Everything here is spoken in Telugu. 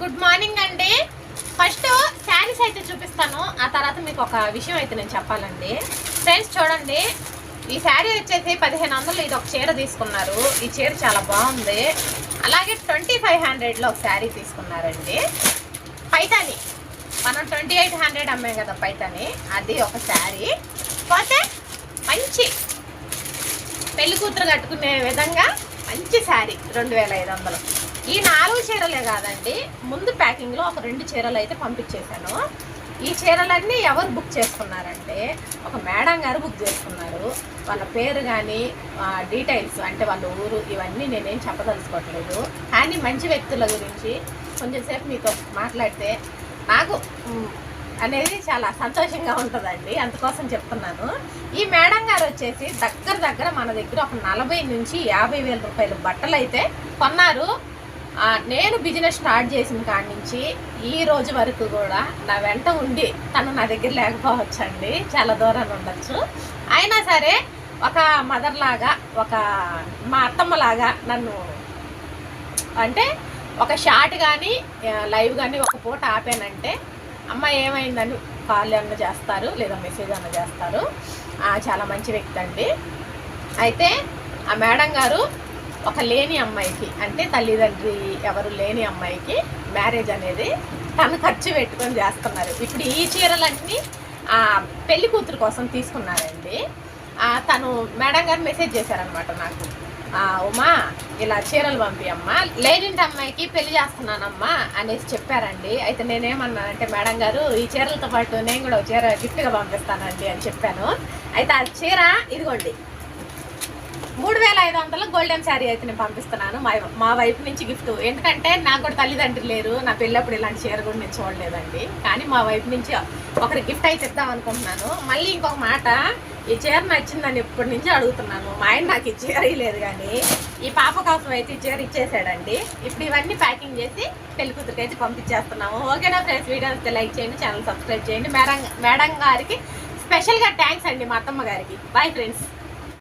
గుడ్ మార్నింగ్ అండి. ఫస్ట్ శారీస్ అయితే చూపిస్తాను. ఆ తర్వాత మీకు ఒక విషయం అయితే నేను చెప్పాలండి. ఫ్రెండ్స్ చూడండి. ఈ శారీ వచ్చేసి పదిహేను వందలు ఇది ఒక చీర తీసుకున్నారు. ఈ చీర చాలా బాగుంది. అలాగే ట్వంటీ ఫైవ్ హండ్రెడ్లో ఒక శారీ తీసుకున్నారండి. పైతాని. మనం ట్వంటీ ఎయిట్ హండ్రెడ్ అమ్మాం కదా పైతాని. అది ఒక శారీ పోతే మంచి పెళ్ళి కూతురు కట్టుకునే విధంగా మంచి శారీ రెండు వేల ఐదు వందలు. ఈ నాలుగు చీరలే కాదండి. ముందు ప్యాకింగ్లో ఒక రెండు చీరలు అయితే పంపించేశాను. ఈ చీరలన్నీ ఎవరు బుక్ చేసుకున్నారంటే ఒక మేడం గారు బుక్ చేసుకున్నారు. వాళ్ళ పేరు కానీ డీటెయిల్స్ అంటే వాళ్ళ ఊరు ఇవన్నీ నేనేం చెప్పదలుచుకోవట్లేదు. కానీ మంచి వ్యక్తుల గురించి కొంచెంసేపు మీతో మాట్లాడితే నాకు అనేది చాలా సంతోషంగా ఉంటుందండి. అందుకోసం చెప్తున్నాను. ఈ మేడం గారు వచ్చేసి దగ్గర దగ్గర మన దగ్గర ఒక నలభై నుంచి యాభై వేల రూపాయల బట్టలు అయితే కొన్నారు. నేను బిజినెస్ స్టార్ట్ చేసిన కాడి నుంచి ఈ రోజు వరకు కూడా నా వెంట ఉండి తను నా దగ్గర లేకపోవచ్చు అండి చాలా దూరాన్ని ఉండొచ్చు. అయినా సరే ఒక మదర్ లాగా ఒక మా అత్తమ్మ లాగా నన్ను అంటే ఒక షార్ట్ కానీ లైవ్ కానీ ఒక పూట ఆపానంటే అమ్మ ఏమైందని కాల్ అన్న చేస్తారు లేదా మెసేజ్ అన్న చేస్తారు? చాలా మంచి వ్యక్తి అండి. అయితే ఆ మేడం గారు ఒక లేని అమ్మాయికి అంటే తల్లిదండ్రి ఎవరు లేని అమ్మాయికి మ్యారేజ్ అనేది తను ఖర్చు పెట్టుకొని చేస్తున్నారు. ఇప్పుడు ఈ చీరలన్నీ పెళ్ళి కూతురు కోసం తీసుకున్నారండి. తను మేడం గారు మెసేజ్ చేశారనమాట నాకు. ఉమా ఇలా చీరలు పంపి అమ్మా లేనింటి అమ్మాయికి పెళ్ళి చేస్తున్నానమ్మా అనేసి చెప్పారండి. అయితే నేనేమన్నానంటే మేడం గారు ఈ చీరలతో పాటు నేను కూడా ఒక చీర గిఫ్ట్గా పంపిస్తానండి అని చెప్పాను. అయితే ఆ చీర ఇదిగోండి మూడు వేల ఐదు వందల గోల్డెన్ శారీ అయితే నేను పంపిస్తున్నాను. మా మా వైపు నుంచి గిఫ్ట్. ఎందుకంటే నాకు కూడా తల్లిదండ్రులు లేరు. నా పెళ్ళప్పుడు ఇలాంటి చీర కూడా నేను చూడలేదండి. కానీ మా వైపు నుంచి ఒకరి గిఫ్ట్ అయితే ఇద్దాం అనుకుంటున్నాను. మళ్ళీ ఇంకొక మాట ఈ చీర నచ్చిందని ఎప్పటి నుంచి అడుగుతున్నాను? మా ఆయన నాకు ఈ చీర లేదు కానీ ఈ పాప కోసం అయితే ఈ చీర ఇచ్చేసాడండి. ఇప్పుడు ఇవన్నీ ప్యాకింగ్ చేసి పెళ్ళి కూతురికి అయితే పంపించేస్తున్నాము. ఓకేనా ఫ్రెండ్స్? వీడియోస్ లైక్ చేయండి ఛానల్ సబ్స్క్రైబ్ చేయండి. మేడం మేడం గారికి స్పెషల్గా థ్యాంక్స్ అండి మా అత్తమ్మ గారికి. Bye friends.